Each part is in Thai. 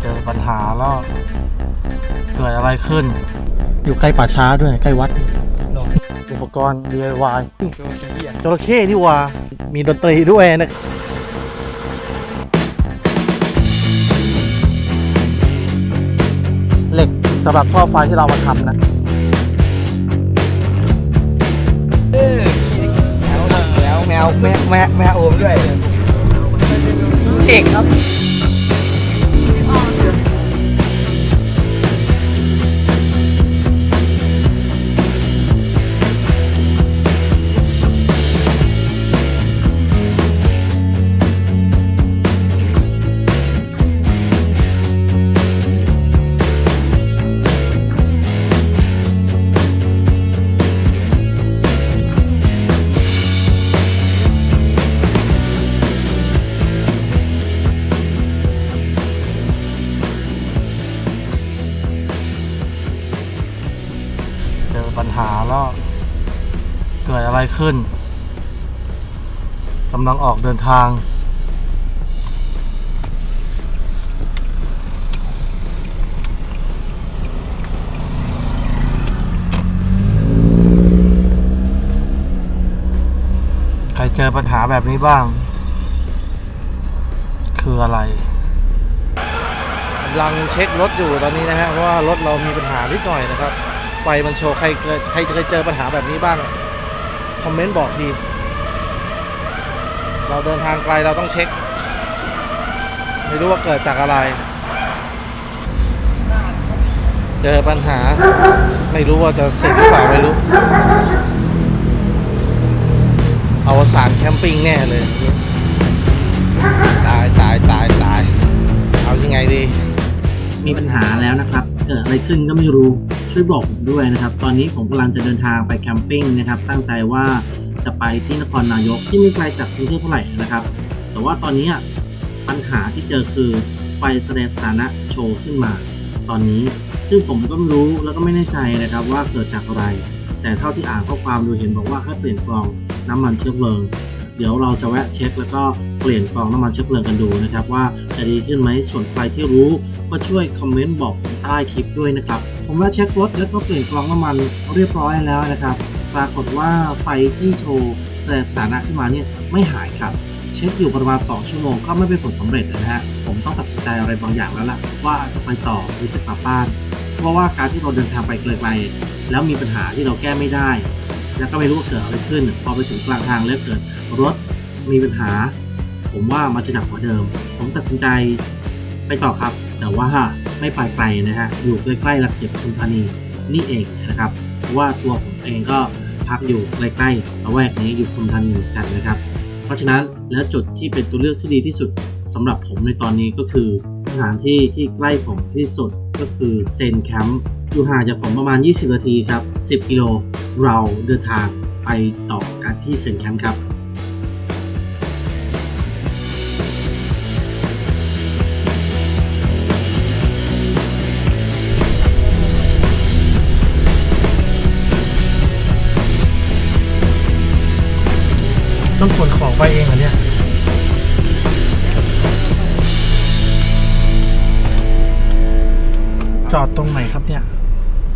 เจอปัญหาแล้วเกิดอะไรขึ้น อยู่ใกล้ป่าช้าด้วยใกล้วัด อุปกรณ์ DIY จระเข้นี่หว่ามีดนตรีด้วยนะเหล็กสำหรับท่อไฟที่เรามาทำนะแล้วแมวแม่แม่แม่โอมด้วย เอกครับ ขึ้นกำลังออกเดินทาง ใครเจอปัญหาแบบนี้บ้าง คืออะไรกำลังเช็ครถอยู่ตอนนี้นะฮะเพราะว่ารถเรามีปัญหานิดหน่อยนะครับ ไฟมันโชว์ใครเคยใครเคยเจอปัญหาแบบนี้บ้าง คอมเมนต์บอกที เราเดินทางไกลเราต้องเช็ค ไม่รู้ว่าเกิดจากอะไร เจอปัญหา ไม่รู้ว่าจะเสร็จหรือเปล่าไม่รู้อวสานแคมปิ้งแน่เลย ตายตายตายตาย เอายังไงดี มีปัญหาแล้วนะครับ เกิดอะไรขึ้นก็ไม่รู้ ช่วยบอกผมด้วยนะครับ ตอนนี้ผมกำลังจะเดินทางไปแคมปิ้งนะครับ ตั้งใจว่าจะไปที่นครนายกที่ไม่ไกลจากกรุงเทพเท่าไหร่นะครับ แต่ว่าตอนนี้ปัญหาที่เจอคือไฟแสดงสถานะโชว์ขึ้นมา ตอนนี้ซึ่งผมก็ไม่รู้แล้วก็ไม่แน่ใจนะครับว่าเกิดจากอะไร แต่เท่าที่อ่านข้อความดูเห็นบอกว่าให้เปลี่ยนกรองน้ำมันเชื้อเพลิง เดี๋ยวเราจะแวะเช็ค แล้วก็เปลี่ยนกรองน้ำมันเชื้อเพลิงกันดูนะครับว่าจะดีขึ้นไหมส่วนใครที่รู้ ก็ช่วยคอมเมนต์บอกใต้คลิปด้วยนะครับ ผมว่าเช็ครถแล้วก็เปลี่ยนกรองน้ำมันเรียบร้อยแล้วนะครับ ปรากฏว่าไฟที่โชว์แสดงสถานะขึ้นมาเนี่ยไม่หายครับ เช็คอยู่ประมาณ 2 ชั่วโมงก็ไม่เป็นผลสำเร็จนะฮะ ผมต้องตัดสินใจอะไรบางอย่างแล้วล่ะ ว่าจะไปต่อหรือจะกลับบ้าน เพราะว่าการที่เราเดินทางไปไกลๆแล้วมีปัญหาที่เราแก้ไม่ได้ แล้วก็ไม่รู้ว่าเกิดอะไรขึ้น พอไปถึงกลางทางแล้วเกิดรถมีปัญหา ผมว่ามันจะหนักกว่าเดิม ผมตัดสินใจไปต่อครับ แต่ว่าไม่ไปไกลนะฮะอยู่ใกล้ๆหลักสิบปทุมธานีนี่เองนะครับเพราะว่าตัวผมเองก็พักอยู่ใกล้ๆละแวกนี้อยู่ปทุมธานีเหมือนกันนะครับ เพราะฉะนั้นแล้วจุดที่เป็นตัวเลือกที่ดีที่สุดสำหรับผมในตอนนี้ก็คือสถานที่ที่ใกล้ผมที่สุดก็คือเซนแคมป์อยู่ห่างจากผมประมาณ 20 นาทีครับ 10 กิโล เราเดินทางไปต่อกันที่เซนแคมป์ครับ ต้องขนของไปเองเหรอเนี่ยจอดตรงไหนครับเนี่ย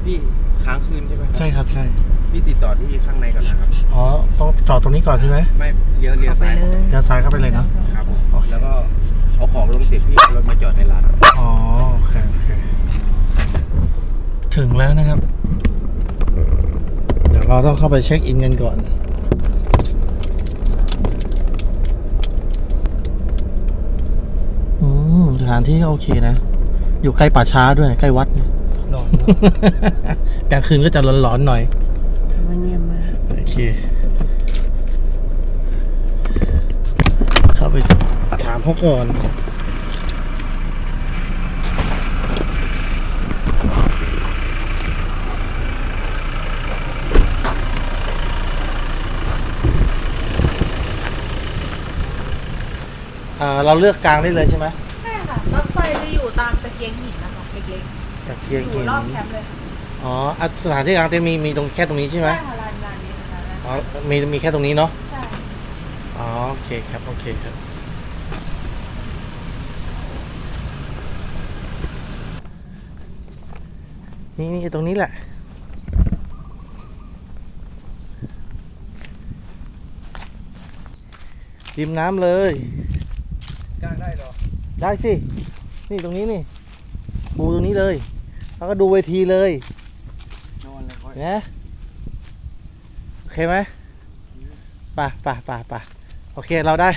พี่ค้างคืนใช่ไหมครัใช่ครับใช่พี่ติดต่อที่ข้างในก่อนนะครับอ๋อต้องจอดตรงนี้ก่อนใช่ไหมไม่เลี้ยวเลี้ยวซ้ายเดี๋ยวซ้ายเข้าไปเลยเนาะครับผมโอเคแล้วก็เอาของลงเสร็จพี่เอารถมาจอดในร้านอ๋อโอเคโอเคถึงแล้วนะครับ เดี๋ยวเราต้องเข้าไปเช็คอินกันก่อน อื มสถานที่ก็โอเคนะ อยู่ใกล้ป่าช้าด้วยใกล้วัดเนี่ยนอน กลางคืนก็จะร้อนๆหน่อยว่าเงียบมากโอเค เข้าไปถามเขาก่อน อ่า เราเลือกกลางได้เลยใช่ไหม เกียงหินนะคะเล็กเกียๆอยู่รอบแคมป์เลยอ๋ออ่สถานที่กลางเต็นท์มีมีตรงแค่ตรงนี้ใช่ไหมใช่ค่ะลานลานนี้นะคะอ๋อมีมีแค่ตรงนี้เนาะใช่อ๋อโอเคครับโอเคครับนี่นี่ตรงนี้แหละ ริมน้ำเลย กลางได้หรอได้สิ นี่ตรงนี้นี่ บูตรงนี้เลย แล้วก็ดูเวทีเลยนอนเลยค่อยนะโอเคไหมไป่ะป่ะป่ะป่ะโอเคเราได้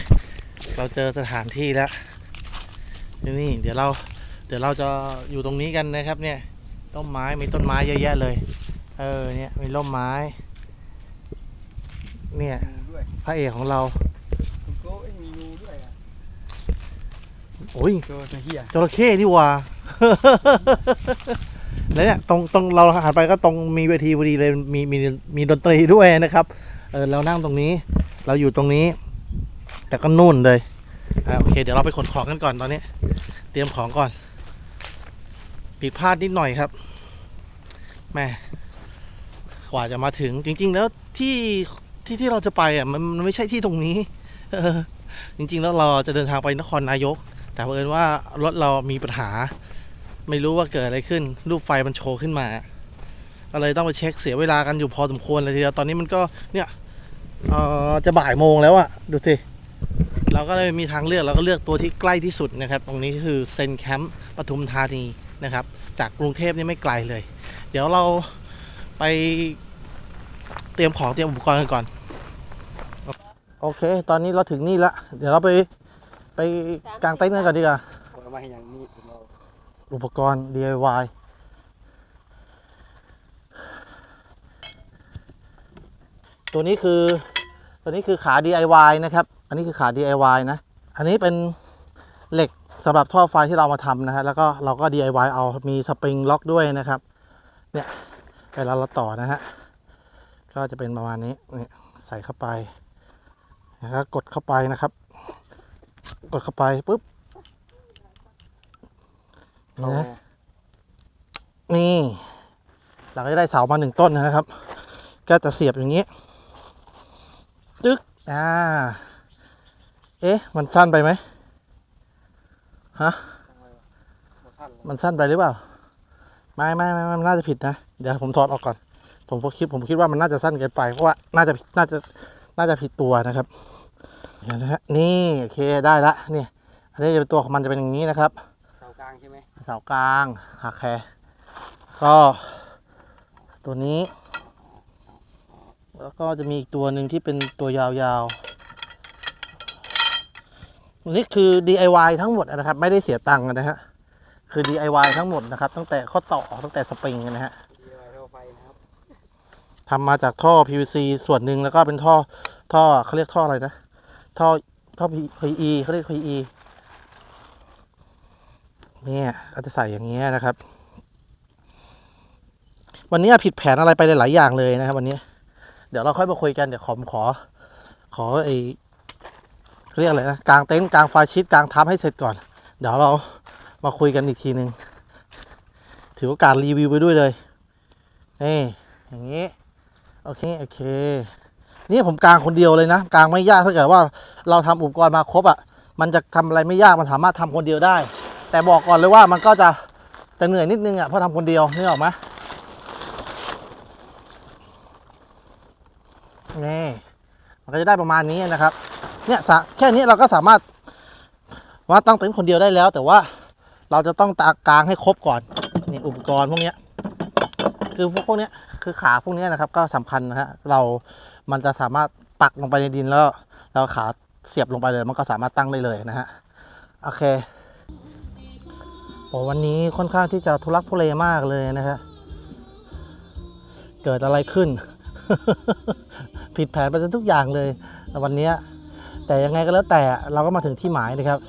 เราเจอสถานที่แล้วนี่นี่เดี๋ยวเราเดี๋ยวเราจะอยู่ตรงนี้กันนะครับเนี่ยต้นไม้มีต้นไม้เยอะแยะเลย เออเนี่ยมีร่มไม้ เนี่ยงูด้วยพระเอกของเรา คุณโก้เอ้ยมีงูด้วยอะ โอ้ยตัวเฮียจระเข้นี่หว่า แล้วเนี่ยตรงตรงเราหันไปก็ตรงมีเวทีพอดีเลยมีมีมีดนตรีด้วยนะครับ เออเรานั่งตรงนี้ เราอยู่ตรงนี้ แต่ก็นู่นเลยอ่าโอเค เดี๋ยวเราไปขนของกันก่อนตอนนี้ เตรียมของก่อน ผิดพลาดนิดหน่อยครับแหม่กว่าจะมาถึงจริง ๆ แล้วที่ที่ที่เราจะไปอะมันมันไม่ใช่ที่ตรงนี้ เออจริง ๆ แล้วเราจะเดินทางไปนครนายก แต่เผอิญว่ารถเรามีปัญหา ไม่รู้ว่าเกิดอะไรขึ้น รูปไฟมันโชว์ขึ้นมาก็เลยต้องไปเช็คเสียเวลากันอยู่พอสมควรเลยทีเดียวตอนนี้มันก็เนี่ยเออจะบ่ายโมงแล้วอะดูสิเราก็เลยมีทางเลือกเราก็เลือกตัวที่ใกล้ที่สุดนะครับ ตรงนี้คือเซนแคมป์ปทุมธานีนะครับ จากกรุงเทพนี่ไม่ไกลเลย เดี๋ยวเราไปเตรียมของเตรียมอุปกรณ์กันก่อน โอเค ตอนนี้เราถึงนี่ละ เดี๋ยวเราไป กางเต็นท์กันก่อนดีกว่าเอามาให้อย่างนี้ผมเอาอุปกรณ์ DIY ตัวนี้คือตัวนี้คือขา DIY นะครับ อันนี้คือขา DIY นะ อันนี้เป็นเหล็กสำหรับท่อไฟที่เรามาทำนะฮะ แล้วก็เราก็ DIY เอา มีสปริงล็อกด้วยนะครับ เนี่ยเวลาเราต่อนะฮะ ก็จะเป็นประมาณนี้ เนี่ยใส่เข้าไปนะครับกดเข้าไปนะครับ กดเข้าไปปุ๊บนี่นะนี่เราก็จะได้เสามาหนึ่งต้นนะครับ ก็จะเสียบอย่างนี้จึ๊กอ่าเอ๊ะ มันสั้นไปไหมฮะมันสั้นไปหรือเปล่า ไม่ไม่ไม่ไม่มันน่าจะผิดนะ เดี๋ยวผมถอดออกก่อน ผมก็คิดผมคิดว่ามันน่าจะสั้นเกินไปเพราะว่าน่าจะน่าจะน่าจะผิดตัวนะครับ เดี๋ยวนะฮะนี่โอเคได้ละนี่อันนี้จะเป็นตัวของมันจะเป็นอย่างนี้นะครับเสากลางใช่ไหมเสากลางหักแคร์ก็ตัวนี้ แล้วก็จะมีอีกตัวหนึ่งที่เป็นตัวยาวๆนี่คือ DIY ทั้งหมดนะครับ ไม่ได้เสียตังค์นะฮะคือ DIY ทั้งหมดนะครับ ตั้งแต่ข้อต่อตั้งแต่สปริงนะฮะดีไวเท่าไฟนะครับทำมาจากท่อ PVC ส่วนหนึ่งแล้วก็เป็นท่อท่อเขาเรียกท่ออะไรนะ ท่อท่อ PE เขาเรียก PE เนี่ยก็จะใส่อย่างเงี้ยนะครับ วันนี้ผิดแผนอะไรไปหลายอย่างเลยนะครับ วันนี้ เดี๋ยวเราค่อยมาคุยกันเดี๋ยวขอขอ ขอไอเรียกอะไรนะกลางเต็นท์กลางไฟชิดกลางทับให้เสร็จก่อน เดี๋ยวเรามาคุยกันอีกทีหนึ่งถือโอกาสรีวิวไปด้วยเลยนี่อย่างนี้ โอเค โอเค นี่ผมกลางคนเดียวเลยนะกลางไม่ยากถ้าเกิดว่าเราทำอุปกรณ์มาครบอะ่ะ มันจะทำอะไรไม่ยากมันสามารถทำคนเดียวได้ แต่บอกก่อนเลยว่ามันก็จะจะเหนื่อยนิดนึงอะ่ะเพราะทำคนเดียวนึกออกไหมนี่มันก็จะได้ประมาณนี้นะครับเนี่ยแค่นี้เราก็สามารถว่าตั้งเต็นท์คนเดียวได้แล้ว แต่ว่าเราจะต้องตากางให้ครบก่อนนี่อุปกรณ์พวกเนี้ยคือพวกพวกเนี้ยคือขาพวกเนี้ยนะครับ ก็สำคัญนะฮะเรา มันจะสามารถปักลงไปในดินแล้วเราขาเสียบลงไปเลยมันก็สามารถตั้งได้เลยนะฮะโอเคโอ้วันนี้ค่อนข้างที่จะทุลักทุเลมากเลยนะฮะเกิดอะไรขึ้น ผิดแผนไปจนทุกอย่างเลยในวันนี้แต่ยังไงก็แล้วแต่เราก็มาถึงที่หมายนะครับ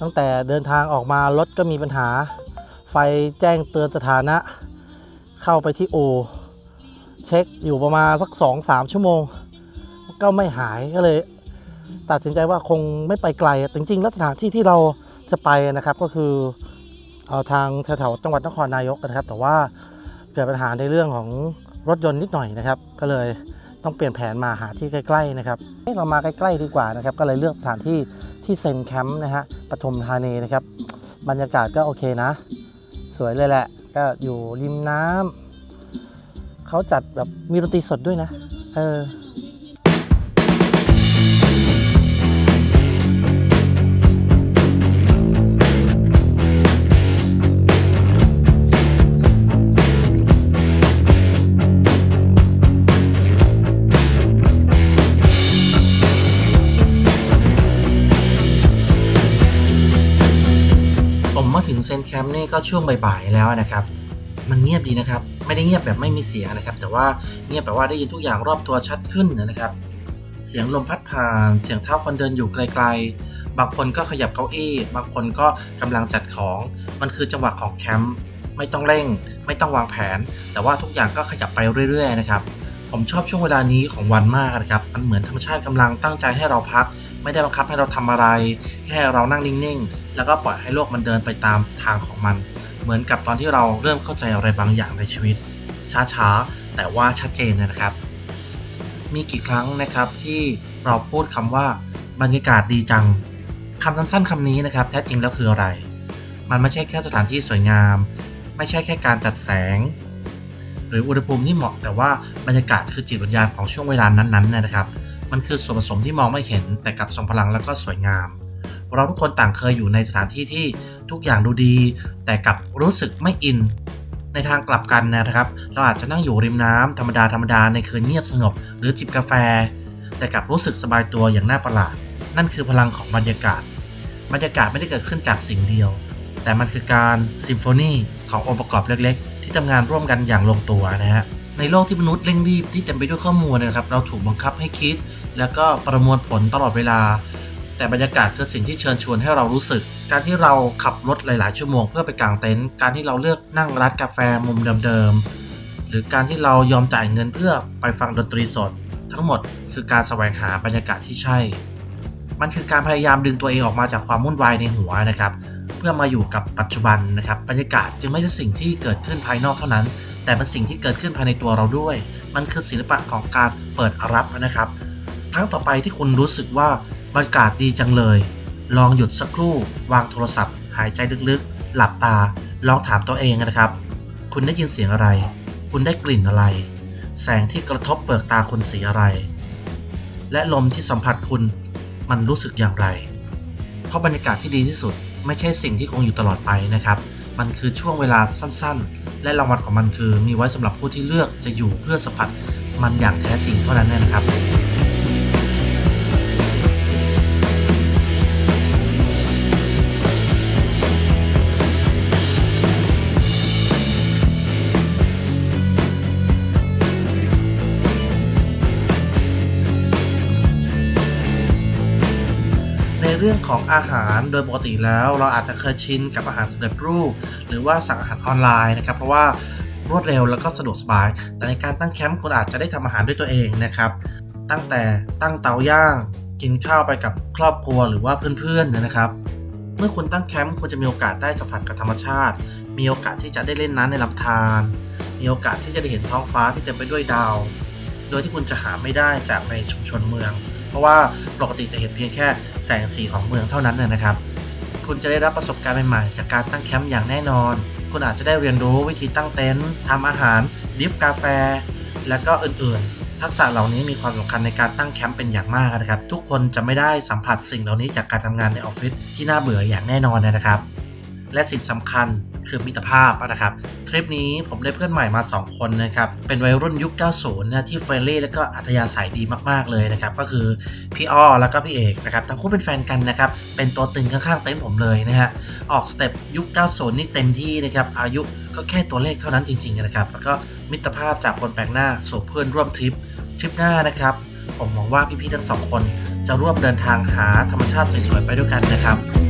ตั้งแต่เดินทางออกมารถก็มีปัญหา ไฟแจ้งเตือนสถานะ เข้าไปที่โอ เช็คอยู่ประมาณสักสองสามชั่วโมง ก็ไม่หายก็เลย ตัดสินใจว่าคงไม่ไปไกลจริงๆแล้วสถานที่ที่เราจะไปนะครับก็คือเอาทางแถวๆจังหวัดนครนายกนะครับ แต่ว่าเกิดปัญหาในเรื่องของรถยนต์นิดหน่อยนะครับ ก็เลยต้องเปลี่ยนแผนมาหาที่ใกล้ๆนะครับเอ้เรามาใกล้ๆดีกว่านะครับ ก็เลยเลือกสถานที่ที่เซนแคมป์นะฮะปทุมธานีนะครับ บรรยากาศก็โอเคนะ สวยเลยแหละ ก็อยู่ริมน้ำ เขาจัดแบบมีดนตรีสดด้วยนะ เออผมมาถึงเซนแคมป์นี่ก็ช่วงบ่ายๆแล้วนะครับ มันเงียบดีนะครับ ไม่ได้เงียบแบบไม่มีเสียงนะครับ แต่ว่าเงียบแบบว่าได้ยินทุกอย่างรอบตัวชัดขึ้นนะครับ เสียงลมพัดผ่าน เสียงเท้าคนเดินอยู่ไกลๆ บางคนก็ขยับเก้าอี้ บางคนก็กำลังจัดของ มันคือจังหวะของแคมป์ ไม่ต้องเร่ง ไม่ต้องวางแผน แต่ว่าทุกอย่างก็ขยับไปเรื่อย ๆ นะครับ ผมชอบช่วงเวลานี้ของวันมากนะครับ มันเหมือนธรรมชาติกำลังตั้งใจให้เราพัก ไม่ได้บังคับให้เราทำอะไร แค่เรานั่งนิ่งๆ แล้วก็ปล่อยให้โลกมันเดินไปตามทางของมัน เหมือนกับตอนที่เราเริ่มเข้าใจอะไรบางอย่างในชีวิต ช้าๆ แต่ว่าชัดเจนนะครับ มีกี่ครั้งนะครับที่เราพูดคำว่าบรรยากาศดีจังคำสั้นๆคำนี้นะครับแท้จริงแล้วคืออะไร มันไม่ใช่แค่สถานที่สวยงาม ไม่ใช่แค่การจัดแสง หรืออุณหภูมิที่เหมาะแต่ว่าบรรยากาศคือจิตวิญญาณของช่วงเวลานั้นๆนะครับ มันคือส่วนผสมที่มองไม่เห็นแต่กลับทรงพลังแล้วก็สวยงาม เราทุกคนต่างเคยอยู่ในสถานที่ที่ทุกอย่างดูดี แต่กลับรู้สึกไม่อิน ในทางกลับกันนะครับ เราอาจจะนั่งอยู่ริมน้ำธรรมดาธรรมดาในคืนเงียบสงบ หรือจิบกาแฟ แต่กลับรู้สึกสบายตัวอย่างน่าประหลาด นั่นคือพลังของบรรยากาศ บรรยากาศไม่ได้เกิดขึ้นจากสิ่งเดียว แต่มันคือการซิมโฟนีขององค์ประกอบเล็ก ๆ ที่ทำงานร่วมกันอย่างลงตัวนะฮะในโลกที่มนุษย์เร่งรีบที่เต็มไปด้วยข้อมูลนะครับ เราถูกบังคับให้คิด แล้วก็ประมวลผลตลอดเวลา แต่บรรยากาศคือสิ่งที่เชิญชวนให้เรารู้สึก การที่เราขับรถหลาย ๆ ชั่วโมงเพื่อไปกางเต็นท์การที่เราเลือกนั่งร้านกาแฟมุมเดิม ๆ หรือการที่เรายอมจ่ายเงินเพื่อไปฟังดนตรีสด ทั้งหมดคือการแสวงหาบรรยากาศที่ใช่ มันคือการพยายามดึงตัวเองออกมาจากความวุ่นวายในหัวนะครับ เพื่อมาอยู่กับปัจจุบันนะครับบรรยากาศจึงไม่ใช่สิ่งที่เกิดขึ้นภายนอกเท่านั้น แต่เป็นสิ่งที่เกิดขึ้นภายในตัวเราด้วย มันคือศิลปะของการเปิดรับนะครับครั้งต่อไปที่คุณรู้สึกว่า บรรยากาศดีจังเลย ลองหยุดสักครู่ วางโทรศัพท์ หายใจลึกๆ หลับตา ลองถามตัวเองนะครับ คุณได้ยินเสียงอะไร คุณได้กลิ่นอะไร แสงที่กระทบเปลือกตาคุณสีอะไร และลมที่สัมผัสคุณมันรู้สึกอย่างไร เพราะบรรยากาศที่ดีที่สุด ไม่ใช่สิ่งที่คงอยู่ตลอดไปนะครับ มันคือช่วงเวลาสั้นๆ และรางวัลของมันคือ มีไว้สำหรับผู้ที่เลือกจะอยู่เพื่อสัมผัสมันอย่างแท้จริงเท่านั้นนะครับ เรื่องของอาหารโดยปกติแล้วเราอาจจะเคยชินกับอาหารสำเร็จรูป หรือว่าสั่งอาหารออนไลน์นะครับ เพราะว่ารวดเร็วแล้วก็สะดวกสบาย แต่ในการตั้งแคมป์คุณอาจจะได้ทำอาหารด้วยตัวเองนะครับ ตั้งแต่ตั้งเตาย่าง กินข้าวไปกับครอบครัวหรือว่าเพื่อนๆนะครับ เมื่อคุณตั้งแคมป์คุณจะมีโอกาสได้สัมผัสกับธรรมชาติ มีโอกาสที่จะได้เล่นน้ำในลำธารมีโอกาสที่จะได้เห็นท้องฟ้าที่เต็มไปด้วยดาว โดยที่คุณจะหาไม่ได้จากในชุมชนเมือง ราะว่าปกติจะเห็นเพียงแค่แสงสีของเมืองเท่านั้นนะนะครับ คุณจะได้รับประสบการณ์ใหม่ๆ จากการตั้งแคมป์อย่างแน่นอน คุณอาจจะได้เรียนรู้วิธีตั้งเต็นท์ทำอาหารดริฟกาแฟ และก็อื่นๆ ทักษะเหล่านี้มีความสำคัญในการตั้งแคมป์เป็นอย่างมากนะครับ ทุกคนจะไม่ได้สัมผัสสิ่งเหล่านี้จากการทำงานในออฟฟิศที่น่าเบื่ออย่างแน่นอนนะครับ และสิ่งสำคัญ คือมิตรภาพนะครับทริปนี้ผมได้เพื่อนใหม่มา 2 คนนะครับเป็นวัยรุ่นยุค 90 นะที่เฟรนลี่และก็อัธยาศัยดีมากๆเลยนะครับก็คือพี่อ้อแล้วก็พี่เอกนะครับทั้งคู่เป็นแฟนกันนะครับเป็นตัวตึงข้างๆเต็นท์ผมเลยนะฮะออกสเต็ปยุค 90 นี่เต็มที่นะครับอายุก็แค่ตัวเลขเท่านั้นจริงๆนะครับแล้วก็มิตรภาพจากคนแปลกหน้าสู่เพื่อนร่วมทริปทริปหน้านะครับผมหวังว่าพี่ๆทั้งสองคนจะร่วมเดินทางหาธรรมชาติสวยๆไปด้วยกันนะครับ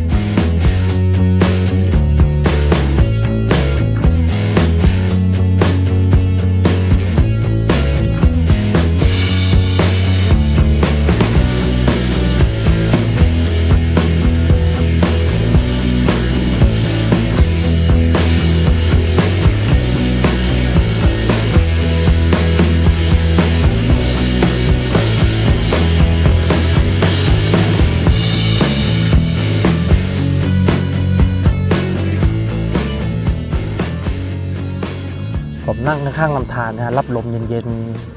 ข้างลำธารนะฮะรับลมเย็น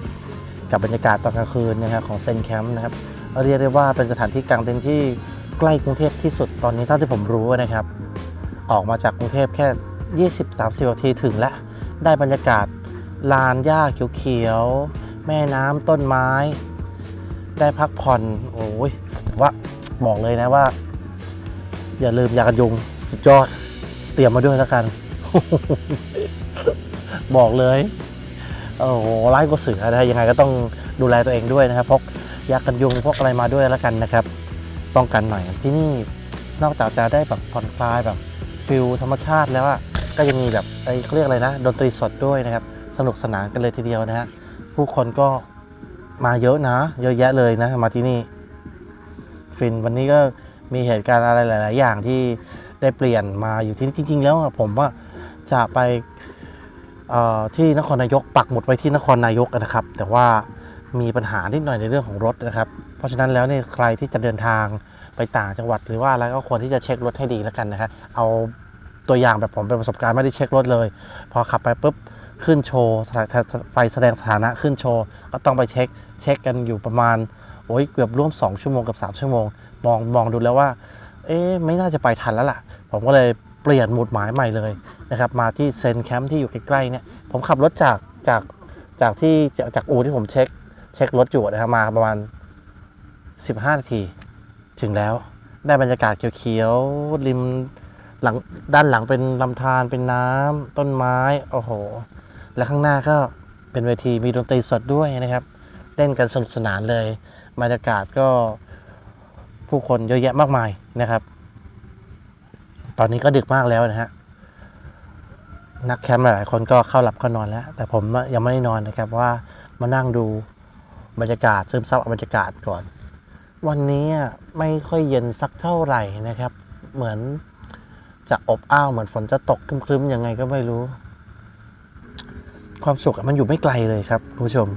ๆ กับบรรยากาศตอนกลางคืนนะครับของเซนแคมป์นะครับเรียกได้ว่าเป็นสถานที่กลางเต็นท์ที่ใกล้กรุงเทพที่สุดตอนนี้เท่าที่ผมรู้นะครับ ออกมาจากกรุงเทพแค่ 20-30นาทีถึงแล้ว ได้บรรยากาศลานหญ้าเขียวๆแม่น้ำต้นไม้ ได้พักผ่อนโอ้ยผมว่าบอกเลยนะว่า อย่าลืมยากันยุงสุดยอดเตรียมมาด้วยแล้วกัน บอกเลยโอ้โหไล่ก็เสือนะยังไงก็ต้องดูแลตัวเองด้วยนะครับพกยากันยุงพกอะไรมาด้วยแล้วกันนะครับ ป้องกันหน่อยที่นี่นอกจากจะได้แบบผ่อนคลายแบบฟิลธรรมชาติแล้วอะก็ยังมีแบบไอ้เขาเรียกอะไรนะ ดนตรีสดด้วยนะครับ สนุกสนานกันเลยทีเดียวนะฮะผู้คนก็มาเยอะนะ เยอะแยะเลยนะมาที่นี่ฟินวันนี้ก็มีเหตุการณ์อะไรหลาย ๆ อย่างที่ได้เปลี่ยนมาอยู่ที่นี่จริง ๆ แล้วผมว่าจะไป ที่นครนายกปักหมุดไว้ที่นครนายกนะครับ แต่ว่ามีปัญหานิดหน่อยในเรื่องของรถนะครับ เพราะฉะนั้นแล้วเนี่ยใครที่จะเดินทางไปต่างจังหวัดหรือว่าอะไรก็ควรที่จะเช็ครถให้ดีแล้วกันนะครับเอาตัวอย่างแบบผมเป็นประสบการณ์ไม่ได้เช็ครถเลย พอขับไปปุ๊บขึ้นโชว์ไฟแสดงสถานะขึ้นโชว์ก็ต้องไปเช็คเช็คกันอยู่ประมาณโอ้ยเกือบร่วม 2 ชั่วโมงกับ 3 ชั่วโมง มองมองดูแล้วว่า เอ๊ะไม่น่าจะไปทันแล้วล่ะ ผมก็เลยเปลี่ยนหมุดหมายใหม่เลย นะครับมาที่เซนแคมป์ที่อยู่ใกล้ๆเนี่ยผมขับรถจากจากจากที่จากอู่ที่ผมเช็คเช็ครถอยู่นะครับมาประมาณ 15 นาที ถึงแล้วได้บรรยากาศเขียวๆริมหลังด้านหลังเป็นลำธารเป็นน้ำต้นไม้โอ้โห และข้างหน้าก็เป็นเวทีมีดนตรีสดด้วยนะครับเล่นกันสนุกสนานเลยบรรยากาศก็ผู้คนเยอะแยะมากมายนะครับ ตอนนี้ก็ดึกมากแล้วนะฮะ นักแคมป์หลายๆคนก็เข้าหลับเข้านอนแล้ว แต่ผมยังไม่ได้นอนนะครับว่ามานั่งดูบรรยากาศซึมซับบรรยากาศก่อน วันนี้ไม่ค่อยเย็นสักเท่าไหร่นะครับ เหมือนจะอบอ้าวเหมือนฝนจะตกครึ้มๆยังไงก็ไม่รู้ ความสุขมันอยู่ไม่ไกลเลยครับคุณผู้ชม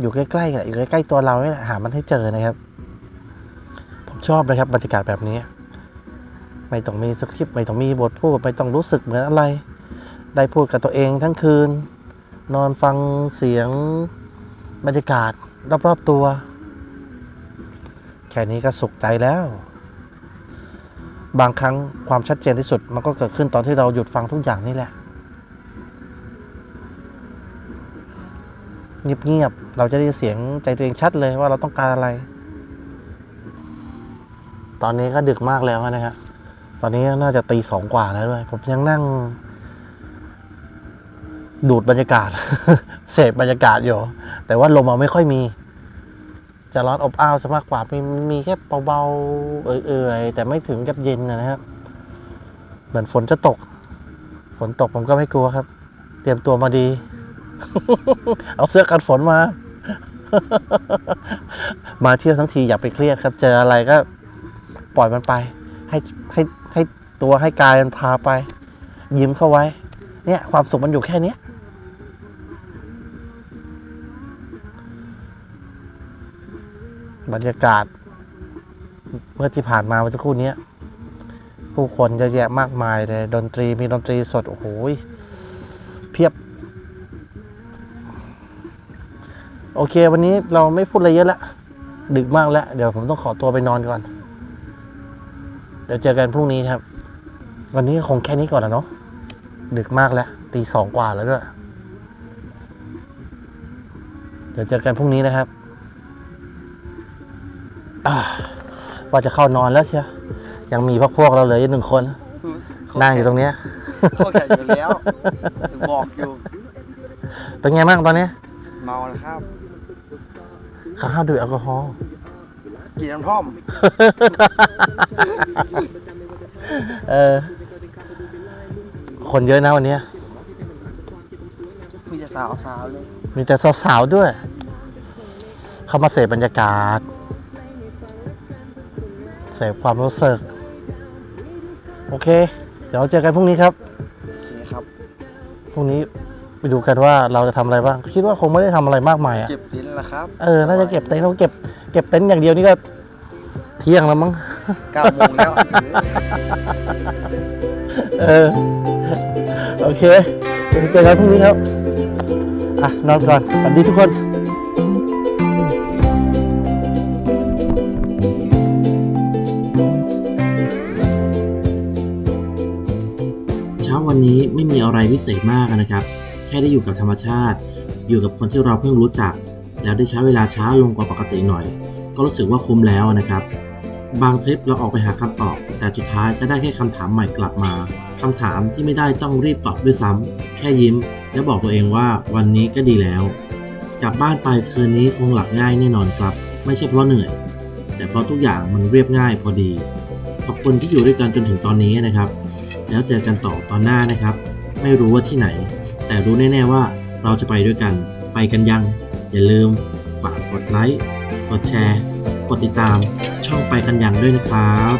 อยู่ใกล้ๆกันอยู่ใกล้ๆตัวเราเนี่ยหามันให้เจอนะครับ ผมชอบนะครับบรรยากาศแบบนี้ ไม่ต้องมีสคริปต์ไม่ต้องมีบทพูดไม่ต้องรู้สึกเหมือนอะไร ได้พูดกับตัวเองทั้งคืน นอนฟังเสียงบรรยากาศรอบๆตัว แค่นี้ก็สุขใจแล้ว บางครั้งความชัดเจนที่สุดมันก็เกิดขึ้นตอนที่เราหยุดฟังทุกอย่างนี่แหละ เงียบๆเราจะได้เสียงใจตัวเองชัดเลยว่าเราต้องการอะไร ตอนนี้ก็ดึกมากแล้วนะครับตอนนี้น่าจะตีสองกว่าแล้วด้วย ผมยังนั่ง ดูดบรรยากาศ เสพบรรยากาศอยู่ แต่ว่าลมมันไม่ค่อยมี จะร้อนอบอ้าวซะมากกว่ามีมีแค่เบาๆ เอื่อยๆ แต่ไม่ถึงกับเย็นนะครับ เหมือนฝนจะตก ฝนตกผมก็ไม่กลัวครับ เตรียมตัวมาดี เอาเสื้อกันฝนมา มาเที่ยวทั้งทีอย่าไปเครียดครับ เจออะไรก็ปล่อยมันไป ให้ให้ให้ตัวให้กายมันพาไป ยิ้มเข้าไว้เนี่ยความสุขมันอยู่แค่เนี้ย บรรยากาศ เมื่อที่ผ่านมาเมื่อสักครู่นี้ผู้คนเยอะแยะมากมายเลยดนตรีมีดนตรีสด โอ้โหเพียบ โอเค วันนี้เราไม่พูดอะไรเยอะละดึกมากแล้ว เดี๋ยวผมต้องขอตัวไปนอนก่อน เดี๋ยวเจอกันพรุ่งนี้ครับ วันนี้คงแค่นี้ก่อนนะเนาะดึกมากแล้วตีสองกว่าแล้วด้วย เดี๋ยวเจอกันพรุ่งนี้นะครับ ว่าจะเข้านอนแล้วเชียวยังมีพวกพวกเราเหลืออยู่หนึ่งคน นั่งอยู่ตรงเนี้ยพวกใหญ่อยู่แล้วถึงบอกอยู่ เป็นไงบ้างตอนนี้ เมาแล้วครับเขาห้ามดื่มแอลกอฮอล์กินน้ำท่อม เออ คนเยอะนะวันเนี้ยมีแต่สาวสาวๆเลยมีแต่สาวๆด้วย เข้ามาเสพบรรยากาศ เสพความรู้สึก โอเค เดี๋ยวเจอกันพรุ่งนี้ครับโอเคครับ พรุ่งนี้ไปดูกันว่าเราจะทำอะไรบ้าง คิดว่าคงไม่ได้ทำอะไรมากมายอะ เก็บติ้นละครับเออ น่าจะเก็บเต็นท์เราเก็บ เก็บเต็นท์อย่างเดียวนี่ก็เที่ยงแล้วมั้ง เก้าโมงแล้ว เออ โอเคเดี๋ยวเจอกันพรุ่งนี้ครับโออะ นอนก่อนสวัสดีทุกคน วันนี้ไม่มีอะไรพิเศษมากนะครับ แค่ได้อยู่กับธรรมชาติ อยู่กับคนที่เราเพิ่งรู้จัก แล้วได้ใช้เวลาช้าลงกว่าปกติหน่อย ก็รู้สึกว่าคุ้มแล้วนะครับ บางทริปเราออกไปหาคำตอบ แต่สุดท้ายก็ได้แค่คำถามใหม่กลับมาคำถามที่ไม่ได้ต้องรีบตอบด้วยซ้ำแค่ยิ้ม และบอกตัวเองว่าวันนี้ก็ดีแล้ว กลับบ้านไปคืนนี้คงหลับง่ายแน่นอนครับ ไม่ใช่เพราะเหนื่อย แต่เพราะทุกอย่างมันเรียบง่ายพอดี ขอบคุณที่อยู่ด้วยกันจนถึงตอนนี้นะครับ แล้วเจอกันต่อตอนหน้านะครับ ไม่รู้ว่าที่ไหน แต่รู้แน่ ๆว่าเราจะไปด้วยกัน ไปกันยัง อย่าลืมฝากกดไลค์ กดแชร์ กดติดตามช่องไปกันยังด้วยนะครับ